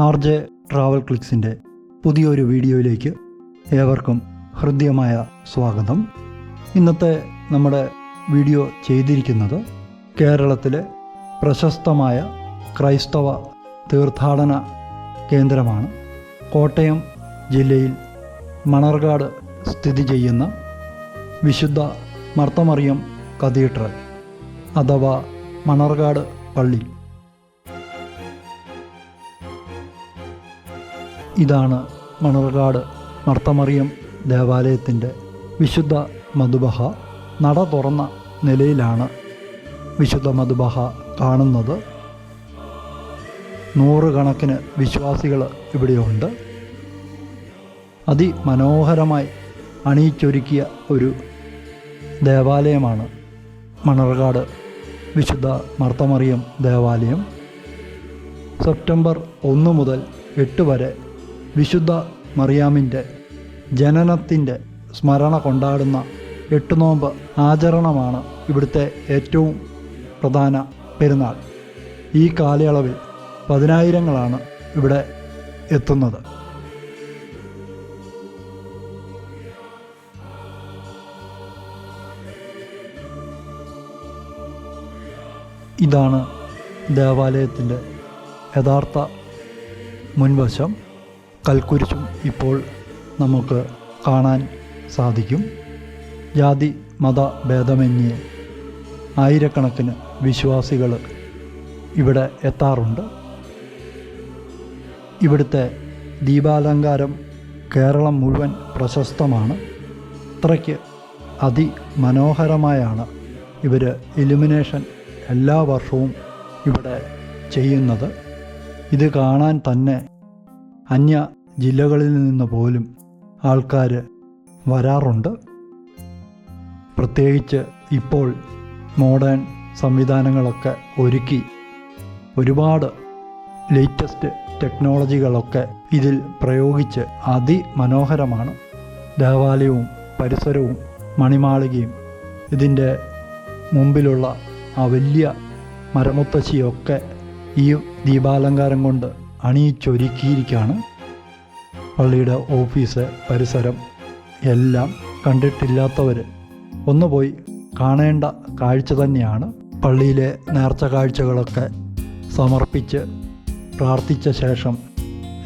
R J travel ക്ലിക്സിന്റെ പുതിയൊരു വീഡിയോയിലേക്ക് ഏവർക്കും ഹൃദ്യമായ സ്വാഗതം. ഇന്നത്തെ നമ്മുടെ വീഡിയോ ചെയ്തിരിക്കുന്നത് കേരളത്തിലെ പ്രശസ്തമായ ക്രൈസ്തവ തീർത്ഥാടന കേന്ദ്രമാണ്. കോട്ടയം ജില്ലയിൽ മണർകാട് സ്ഥിതി ചെയ്യുന്ന വിശുദ്ധ മർത്തമറിയം കത്തീഡ്രൽ അഥവാ മണർകാട് പള്ളി. ഇതാണ് മണർകാട് മർത്തമറിയം ദേവാലയത്തിന്റെ വിശുദ്ധ മധുബഹ നട തുറന്ന നിലയിലാണ് വിശുദ്ധ മധുബഹ കാണുന്നത്. നൂറുകണക്കിന് വിശ്വാസികൾ ഇവിടെയുണ്ട്. അതിമനോഹരമായി അണിയിച്ചൊരുക്കിയ ഒരു ദേവാലയമാണ് മണർകാട് വിശുദ്ധ മർത്തമറിയം ദേവാലയം. സെപ്റ്റംബർ ഒന്ന് മുതൽ എട്ട് വരെ വിശുദ്ധ മറിയാമിന്റെ ജനനത്തിന്റെ സ്മരണ കൊണ്ടാടുന്ന എട്ട് നോമ്പ് ആചരണമാണ് ഇവിടുത്തെ ഏറ്റവും പ്രധാന പെരുന്നാൾ. ഈ കാലയളവിൽ പതിനായിരങ്ങളാണ് ഇവിടെ എത്തുന്നത്. ഇതാണ് ദേവാലയത്തിന്റെ യഥാർത്ഥ മുൻവശം. കൽക്കുരിശും ഇപ്പോൾ നമുക്ക് കാണാൻ സാധിക്കും. ജാതി മത ഭേദമന്യേ ആയിരക്കണക്കിന് വിശ്വാസികൾ ഇവിടെ എത്താറുണ്ട്. ഇവിടുത്തെ ദീപാലങ്കാരം കേരളം മുഴുവൻ പ്രശസ്തമാണ്. അത്രയ്ക്ക് അതിമനോഹരമായാണ് ഇവർ ഇലുമിനേഷൻ എല്ലാ വർഷവും ഇവിടെ ചെയ്യുന്നത്. ഇത് കാണാൻ തന്നെ അന്യ ജില്ലകളിൽ നിന്ന് പോലും ആൾക്കാർ വരാറുണ്ട്. പ്രത്യേകിച്ച് ഇപ്പോൾ മോഡേൺ സംവിധാനങ്ങളൊക്കെ ഒരുക്കി ഒരുപാട് ലേറ്റസ്റ്റ് ടെക്നോളജികളൊക്കെ ഇതിൽ പ്രയോഗിച്ച് അതിമനോഹരമാണ്. ദേവാലയവും പരിസരവും മണിമാളികയും ഇതിന്റെ മുമ്പിലുള്ള ആ വലിയ മരമുത്തശ്ശിയൊക്കെ ഈ ദീപാലങ്കാരം കൊണ്ട് അണിയിച്ചൊരുക്കിയിരിക്കുകയാണ്. പള്ളിയുടെ ഓഫീസ് പരിസരം എല്ലാം കണ്ടിട്ടില്ലാത്തവർ ഒന്ന് പോയി കാണേണ്ട കാഴ്ച തന്നെയാണ്. പള്ളിയിലെ നേർച്ച കാഴ്ചകളൊക്കെ സമർപ്പിച്ച് പ്രാർത്ഥിച്ച ശേഷം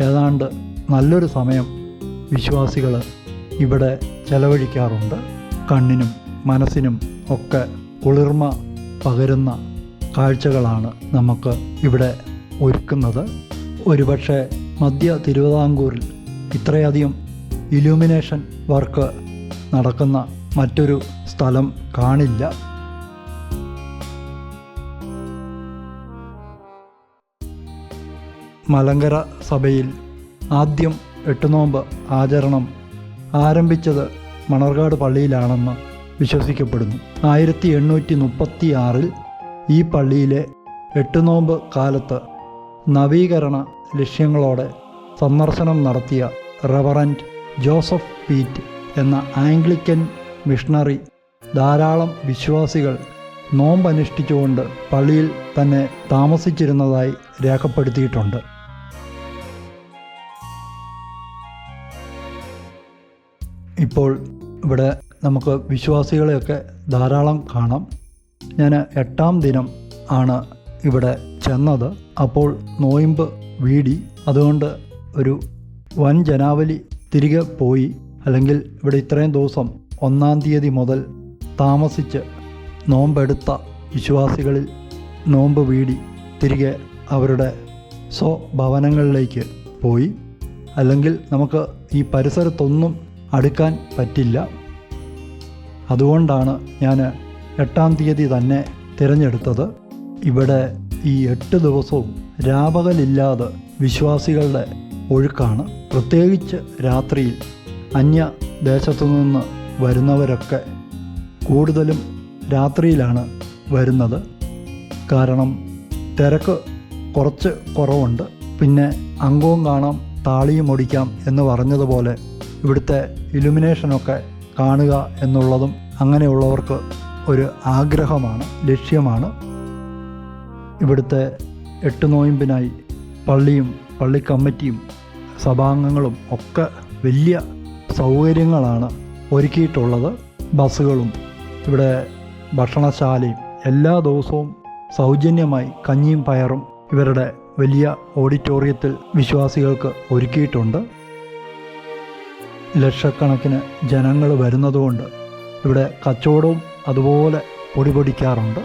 ഏതാണ്ട് നല്ലൊരു സമയം വിശ്വാസികൾ ഇവിടെ ചെലവഴിക്കാറുണ്ട്. കണ്ണിനും മനസ്സിനും ഒക്കെ കുളിർമ പകരുന്ന കാഴ്ചകളാണ് നമുക്ക് ഇവിടെ ഒരുക്കുന്നത്. ഒരുപക്ഷെ മധ്യ തിരുവിതാംകൂറിൽ ഇത്രയധികം ഇലൂമിനേഷൻ വർക്ക് നടക്കുന്ന മറ്റൊരു സ്ഥലം കാണില്ല. മലങ്കര സഭയിൽ ആദ്യം എട്ടുനോമ്പ് ആചരണം ആരംഭിച്ചത് മണർകാട് പള്ളിയിലാണെന്ന് വിശ്വസിക്കപ്പെടുന്നു. ആയിരത്തി എണ്ണൂറ്റി മുപ്പത്തി ആറിൽ ഈ പള്ളിയിലെ എട്ടുനോമ്പ് കാലത്ത് നവീകരണ ലക്ഷ്യങ്ങളോടെ സന്ദർശനം നടത്തിയ റവറന്റ് ജോസഫ് പീറ്റ് എന്ന ആംഗ്ലിക്കൻ മിഷണറി ധാരാളം വിശ്വാസികൾ നോമ്പനുഷ്ഠിച്ചുകൊണ്ട് പള്ളിയിൽ തന്നെ താമസിച്ചിരുന്നതായി രേഖപ്പെടുത്തിയിട്ടുണ്ട്. ഇപ്പോൾ ഇവിടെ നമുക്ക് വിശ്വാസികളെയൊക്കെ ധാരാളം കാണാം. ഞാൻ എട്ടാം ദിനം ആണ് ഇവിടെ ചെന്നത്. അപ്പോൾ നോയിമ്പ് വീടി. അതുകൊണ്ട് ഒരു വൻ ജനാവലി തിരികെ പോയി അല്ലെങ്കിൽ ഇവിടെ ഇത്രയും ദിവസം ഒന്നാം തീയതി മുതൽ താമസിച്ച് നോമ്പെടുത്ത വിശ്വാസികളിൽ നോമ്പ് വീടി തിരികെ അവരുടെ സ്വഭവനങ്ങളിലേക്ക് പോയി. അല്ലെങ്കിൽ നമുക്ക് ഈ പരിസരത്തൊന്നും അടുക്കാൻ പറ്റില്ല. അതുകൊണ്ടാണ് ഞാൻ എട്ടാം തീയതി തന്നെ തിരഞ്ഞെടുത്തത്. ഇവിടെ ഈ എട്ട് ദിവസവും രാപകലില്ലാതെ വിശ്വാസികളുടെ ഒഴുക്കാണ്. പ്രത്യേകിച്ച് രാത്രിയിൽ അന്യ ദേശത്തു നിന്ന് വരുന്നവരൊക്കെ കൂടുതലും രാത്രിയിലാണ് വരുന്നത്. കാരണം തിരക്ക് കുറച്ച് കുറവുണ്ട്. പിന്നെ അംഗവും കാണാം താളിയും ഒടിക്കാം എന്ന് പറഞ്ഞതുപോലെ ഇവിടുത്തെ ഇലുമിനേഷനൊക്കെ കാണുക എന്നുള്ളതും അങ്ങനെയുള്ളവർക്ക് ഒരു ആഗ്രഹമാണ് ലക്ഷ്യമാണ്. ഇവിടുത്തെ എട്ട് നോയിമ്പിനായി പള്ളിയും പള്ളി കമ്മിറ്റിയും സഭാംഗങ്ങളും ഒക്കെ വലിയ സൗകര്യങ്ങളാണ് ഒരുക്കിയിട്ടുള്ളത്. ബസ്സുകളും ഇവിടെ ഭക്ഷണശാലയും എല്ലാ ദിവസവും സൗജന്യമായി കഞ്ഞിയും പയറും ഇവരുടെ വലിയ ഓഡിറ്റോറിയത്തിൽ വിശ്വാസികൾക്ക് ഒരുക്കിയിട്ടുണ്ട്. ലക്ഷക്കണക്കിന് ജനങ്ങൾ വരുന്നതുകൊണ്ട് ഇവിടെ കച്ചവടവും അതുപോലെ പൊടിപൊടിക്കാറുണ്ട്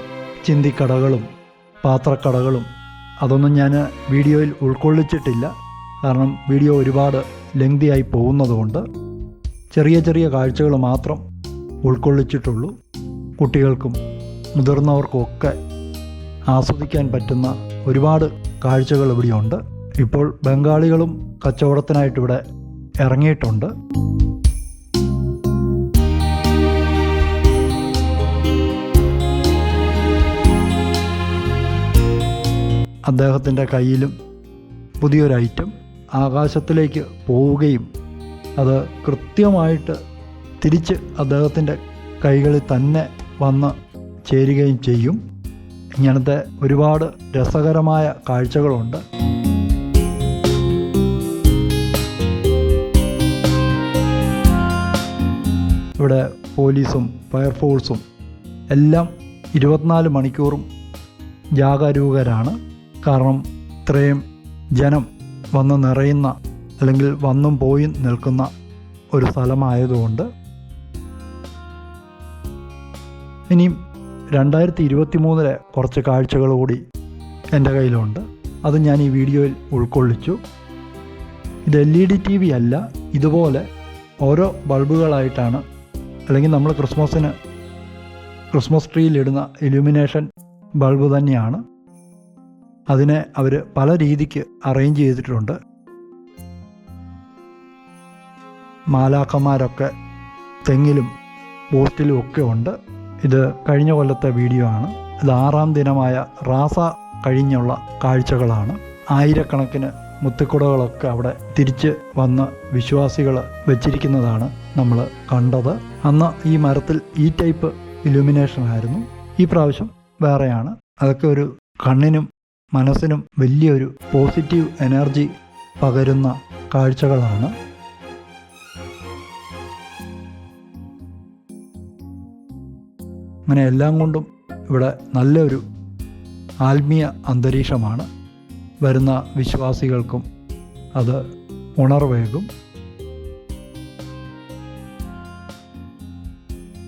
ചിന്തിക്കടകളും പാത്രക്കടകളും അതൊന്നും ഞാൻ വീഡിയോയിൽ ഉൾക്കൊള്ളിച്ചിട്ടില്ല. കാരണം വീഡിയോ ഒരുപാട് ലെങ്തിയായി പോകുന്നതുകൊണ്ട് ചെറിയ ചെറിയ കാഴ്ചകൾ മാത്രം ഉൾക്കൊള്ളിച്ചിട്ടുള്ളൂ. കുട്ടികൾക്കും മുതിർന്നവർക്കും ഒക്കെ ആസ്വദിക്കാൻ പറ്റുന്ന ഒരുപാട് കാഴ്ചകൾ ഇവിടെയുണ്ട്. ഇപ്പോൾ ബംഗാളികളും കച്ചവടത്തിനായിട്ട് ഇവിടെ ഇറങ്ങിയിട്ടുണ്ട്. അദ്ദേഹത്തിന്റെ കയ്യിലും പുതിയൊരു ഐറ്റം ആകാശത്തിലേക്ക് പോവുകയും അത് കൃത്യമായിട്ട് തിരിച്ച് അദ്ദേഹത്തിന്റെ കൈകളിൽ തന്നെ വന്ന് ചേരുകയും ചെയ്യും. ഇങ്ങനത്തെ ഒരുപാട് രസകരമായ കാഴ്ചകളുണ്ട്. ഇവിടെ പോലീസും ഫയർഫോഴ്സും എല്ലാം ഇരുപത്തിനാല് മണിക്കൂറും ജാഗരൂകരാണ്. കാരണം ഇത്രയും ജനം വന്ന് നിറയുന്ന അല്ലെങ്കിൽ വന്നും പോയി നിൽക്കുന്ന ഒരു സ്ഥലമായതുകൊണ്ട് ഇനിയും രണ്ടായിരത്തി ഇരുപത്തി മൂന്നിലെ കുറച്ച് കാഴ്ചകൾ കൂടി എന്റെ കയ്യിലുണ്ട്. അത് ഞാൻ ഈ വീഡിയോയിൽ ഉൾക്കൊള്ളിച്ചു. ഇത് L E D T V അല്ല ഇതുപോലെ ഓരോ ബൾബുകളായിട്ടാണ്. അല്ലെങ്കിൽ നമ്മൾ ക്രിസ്മസിന് ക്രിസ്മസ് ട്രീയിൽ ഇടുന്ന ഇലുമിനേഷൻ ബൾബ് തന്നെയാണ്. അതിനെ അവർ പല രീതിക്ക് അറേഞ്ച് ചെയ്തിട്ടുണ്ട്. മാലാക്കന്മാരൊക്കെ തെങ്ങിലും പോസ്റ്റിലും ഒക്കെ ഉണ്ട്. ഇത് കഴിഞ്ഞ കൊല്ലത്തെ വീഡിയോ ആണ്. ഇത് ആറാം ദിനമായ റാസ കഴിഞ്ഞുള്ള കാഴ്ചകളാണ്. ആയിരക്കണക്കിന് മുത്തുക്കുടകളൊക്കെ അവിടെ തിരിച്ച് വന്ന് വിശ്വാസികൾ വെച്ചിരിക്കുന്നതാണ് നമ്മൾ കണ്ടത്. അന്ന് ഈ മരത്തിൽ ഈ ടൈപ്പ് ഇലുമിനേഷൻ ആയിരുന്നു. ഈ പ്രാവശ്യം വേറെയാണ്. അതൊക്കെ ഒരു കണ്ണിനും മനസ്സിനും വലിയൊരു പോസിറ്റീവ് എനർജി പകരുന്ന കാഴ്ചകളാണ്. അങ്ങനെ എല്ലാം കൊണ്ടും ഇവിടെ നല്ലൊരു ആത്മീയ അന്തരീക്ഷമാണ്. വരുന്ന വിശ്വാസികൾക്കും അത് ഉണർവേകും.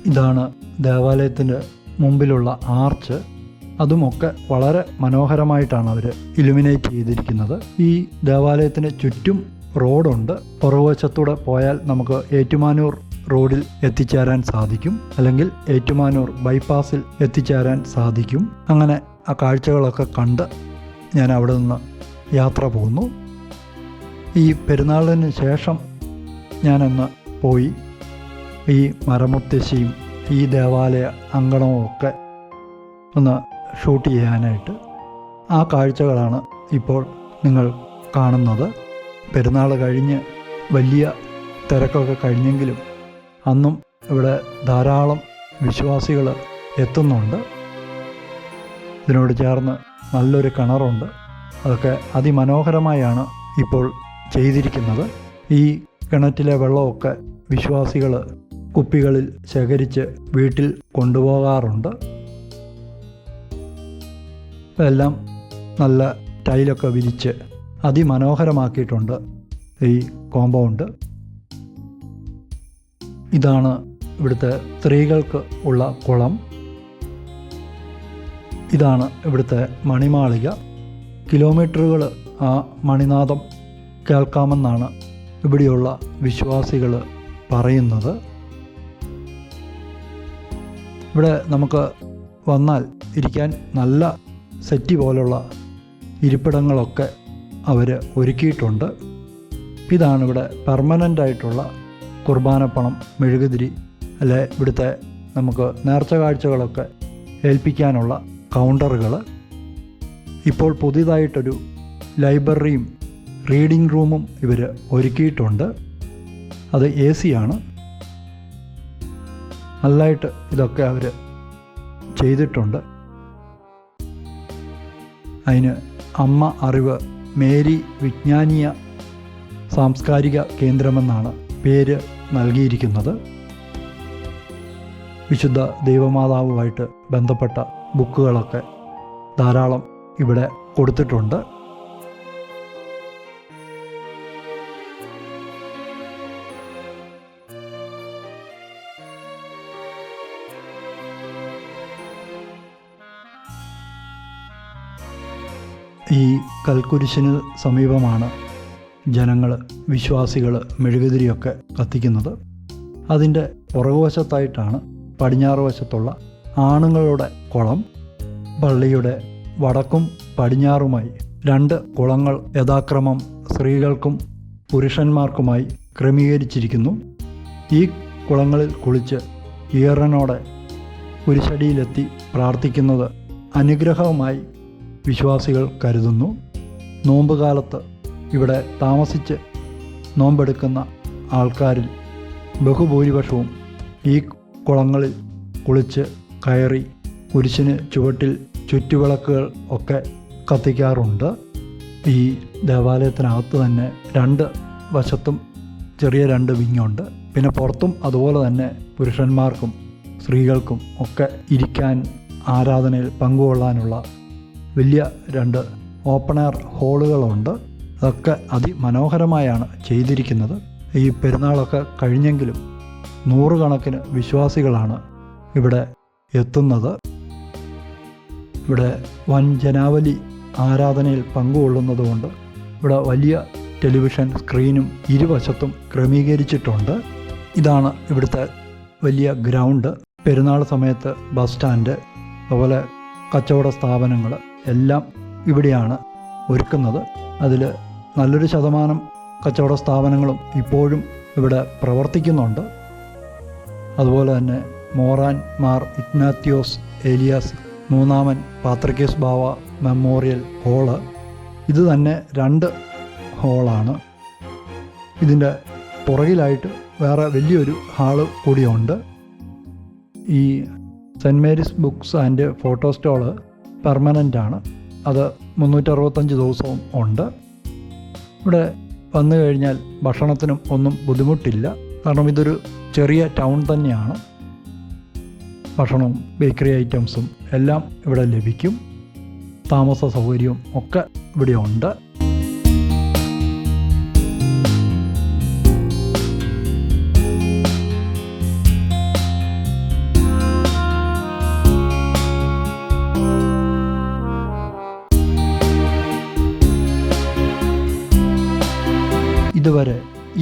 ഇതാണ് ദേവാലയത്തിന്റെ മുമ്പിലുള്ള ആർച്ച്. അതുമൊക്കെ വളരെ മനോഹരമായിട്ടാണ് അവർ ഇലുമിനേറ്റ് ചെയ്തിരിക്കുന്നത്. ഈ ദേവാലയത്തിന് ചുറ്റും റോഡുണ്ട്. പുറകുവശത്തൂടെ പോയാൽ നമുക്ക് ഏറ്റുമാനൂർ റോഡിൽ എത്തിച്ചേരാൻ സാധിക്കും. അല്ലെങ്കിൽ ഏറ്റുമാനൂർ ബൈപ്പാസിൽ എത്തിച്ചേരാൻ സാധിക്കും. അങ്ങനെ ആ കാഴ്ചകളൊക്കെ കണ്ട് ഞാൻ അവിടെ നിന്ന് യാത്ര പോകുന്നു. ഈ പെരുന്നാളിന് ശേഷം ഞാനന്ന് പോയി ഈ മരമുത്തശ്ശിയും ഈ ദേവാലയ അങ്കണവും ഒക്കെ ഒന്ന് ഷൂട്ട് ചെയ്യാനായിട്ട് ആ കാഴ്ചകളാണ് ഇപ്പോൾ നിങ്ങൾ കാണുന്നത്. പെരുന്നാൾ കഴിഞ്ഞ് വലിയ തിരക്കൊക്കെ കഴിഞ്ഞെങ്കിലും അന്നും ഇവിടെ ധാരാളം വിശ്വാസികൾ എത്തുന്നുണ്ട്. ഇതിനോട് ചേർന്ന് നല്ലൊരു കിണറുണ്ട്. അതൊക്കെ അതിമനോഹരമായാണ് ഇപ്പോൾ ചെയ്തിരിക്കുന്നത്. ഈ കിണറ്റിലെ വെള്ളമൊക്കെ വിശ്വാസികൾ കുപ്പികളിൽ ശേഖരിച്ച് വീട്ടിൽ കൊണ്ടുപോകാറുണ്ട്. എല്ലാം നല്ല ടൈലൊക്കെ വിരിച്ച് അതിമനോഹരമാക്കിയിട്ടുണ്ട് ഈ കോമ്പൗണ്ട്. ഇതാണ് ഇവിടുത്തെ സ്ത്രീകൾക്ക് ഉള്ള കുളം. ഇതാണ് ഇവിടുത്തെ മണിമാളിക. കിലോമീറ്ററുകൾ ആ മണിനാഥം കേൾക്കാമെന്നാണ് ഇവിടെയുള്ള വിശ്വാസികൾ പറയുന്നത്. ഇവിടെ നമുക്ക് വന്നാൽ ഇരിക്കാൻ നല്ല സെറ്റി പോലുള്ള ഇരിപ്പിടങ്ങളൊക്കെ അവർ ഒരുക്കിയിട്ടുണ്ട്. ഇതാണ് ഇവിടെ പെർമനന്റ് ആയിട്ടുള്ള കുർബാനപ്പണം മെഴുകുതിരി അല്ലെ ഇവിടുത്തെ നമുക്ക് നേർച്ച കാഴ്ചകളൊക്കെ ഏൽപ്പിക്കാനുള്ള കൗണ്ടറുകൾ ഇപ്പോൾ പുതിയതായിട്ടൊരു ലൈബ്രറിയും റീഡിംഗ് റൂമും ഇവർ ഒരുക്കിയിട്ടുണ്ട്. അത് എ സിയാണ്. നല്ലതായിട്ട് ഇതൊക്കെ അവർ ചെയ്തിട്ടുണ്ട്. അതിന് അമ്മ അറിവ് മേരി വിജ്ഞാനീയ സാംസ്കാരിക കേന്ദ്രമെന്നാണ് പേര് നൽകിയിരിക്കുന്നത്. വിശുദ്ധ ദൈവമാതാവുമായിട്ട് ബന്ധപ്പെട്ട ബുക്കുകളൊക്കെ ധാരാളം ഇവിടെ കൊടുത്തിട്ടുണ്ട്. ഈ കൽക്കുരിശിന് സമീപമാണ് ജനങ്ങൾ വിശ്വാസികൾ മെഴുകുതിരിയൊക്കെ കത്തിക്കുന്നത്. അതിന്റെ പുറകുവശത്തായിട്ടാണ് പടിഞ്ഞാറ് വശത്തുള്ള ആണുങ്ങളുടെ കുളം. പള്ളിയുടെ വടക്കും പടിഞ്ഞാറുമായി രണ്ട് കുളങ്ങൾ യഥാക്രമം സ്ത്രീകൾക്കും പുരുഷന്മാർക്കുമായി ക്രമീകരിച്ചിരിക്കുന്നു. ഈ കുളങ്ങളിൽ കുളിച്ച് ഈറനോടെ കുരിശടിയിലെത്തി പ്രാർത്ഥിക്കുന്നത് അനുഗ്രഹവുമായി വിശ്വാസികൾ കരുതുന്നു. നോമ്പുകാലത്ത് ഇവിടെ താമസിച്ച് നോമ്പെടുക്കുന്ന ആൾക്കാരിൽ ബഹുഭൂരിപക്ഷവും ഈ കുളങ്ങളിൽ കുളിച്ച് കയറി കുരിശിന് ചുവട്ടിൽ ചുറ്റുവിളക്കുകൾ ഒക്കെ കത്തിക്കാറുണ്ട്. ഈ ദേവാലയത്തിനകത്ത് തന്നെ രണ്ട് വശത്തും ചെറിയ രണ്ട് വിങ്ങുണ്ട്. പിന്നെ പുറത്തും അതുപോലെ തന്നെ പുരുഷന്മാർക്കും സ്ത്രീകൾക്കും ഒക്കെ ഇരിക്കാൻ ആരാധനയിൽ പങ്കുകൊള്ളാനുള്ള വലിയ രണ്ട് ഓപ്പൺ എയർ ഹോളുകളുണ്ട് അതൊക്കെ അതിമനോഹരമായാണ് ചെയ്തിരിക്കുന്നത്. ഈ പെരുന്നാളൊക്കെ കഴിഞ്ഞെങ്കിലും നൂറുകണക്കിന് വിശ്വാസികളാണ് ഇവിടെ എത്തുന്നത്. ഇവിടെ വൻ ജനാവലി ആരാധനയിൽ പങ്കുകൊള്ളുന്നതുകൊണ്ട് ഇവിടെ വലിയ ടെലിവിഷൻ സ്ക്രീനും ഇരുവശത്തും ക്രമീകരിച്ചിട്ടുണ്ട്. ഇതാണ് ഇവിടുത്തെ വലിയ ഗ്രൗണ്ട്. പെരുന്നാൾ സമയത്ത് ബസ് സ്റ്റാൻഡ് അതുപോലെ കച്ചവട സ്ഥാപനങ്ങൾ എല്ലാം ഇവിടെയാണ് ഒരുക്കുന്നത്. അതിൽ നല്ലൊരു ശതമാനം കച്ചവട സ്ഥാപനങ്ങളും ഇപ്പോഴും ഇവിടെ പ്രവർത്തിക്കുന്നുണ്ട്. അതുപോലെ തന്നെ മോറാൻ മാർ ഇഗ്നാത്യോസ് ഏലിയാസ് മൂന്നാമൻ പാത്രക്കേസ് ബാവ മെമ്മോറിയൽ ഹോൾ. ഇത് തന്നെ രണ്ട് ഹോളാണ്. ഇതിന്റെ പുറകിലായിട്ട് വേറെ വലിയൊരു ഹാൾ കൂടിയുണ്ട്. ഈ Saint Mary's books and photo stall permanent ആണ്. അത് മുന്നൂറ്ററുപത്തഞ്ച് ദിവസവും ഉണ്ട്. ഇവിടെ വന്നു കഴിഞ്ഞാൽ ഭക്ഷണത്തിനും ഒന്നും ബുദ്ധിമുട്ടില്ല. കാരണം ഇതൊരു ചെറിയ ടൗൺ തന്നെയാണ്. ഭക്ഷണവും ബേക്കറി ഐറ്റംസും എല്ലാം ഇവിടെ ലഭിക്കും. താമസ സൗകര്യവും ഒക്കെ ഇവിടെ ഉണ്ട്.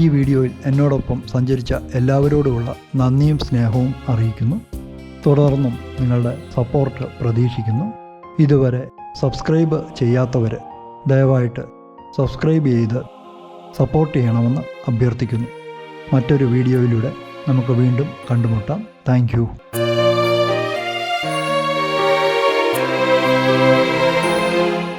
ഈ വീഡിയോയിൽ എന്നോടൊപ്പം സഞ്ചരിച്ച എല്ലാവരോടുമുള്ള നന്ദിയും സ്നേഹവും അറിയിക്കുന്നു. തുടർന്നും നിങ്ങളുടെ സപ്പോർട്ട് പ്രതീക്ഷിക്കുന്നു. ഇതുവരെ സബ്സ്ക്രൈബ് ചെയ്യാത്തവർ ദയവായിട്ട് സബ്സ്ക്രൈബ് ചെയ്ത് സപ്പോർട്ട് ചെയ്യണമെന്ന് അഭ്യർത്ഥിക്കുന്നു. മറ്റൊരു വീഡിയോയിലൂടെ നമുക്ക് വീണ്ടും കണ്ടുമുട്ടാം. താങ്ക്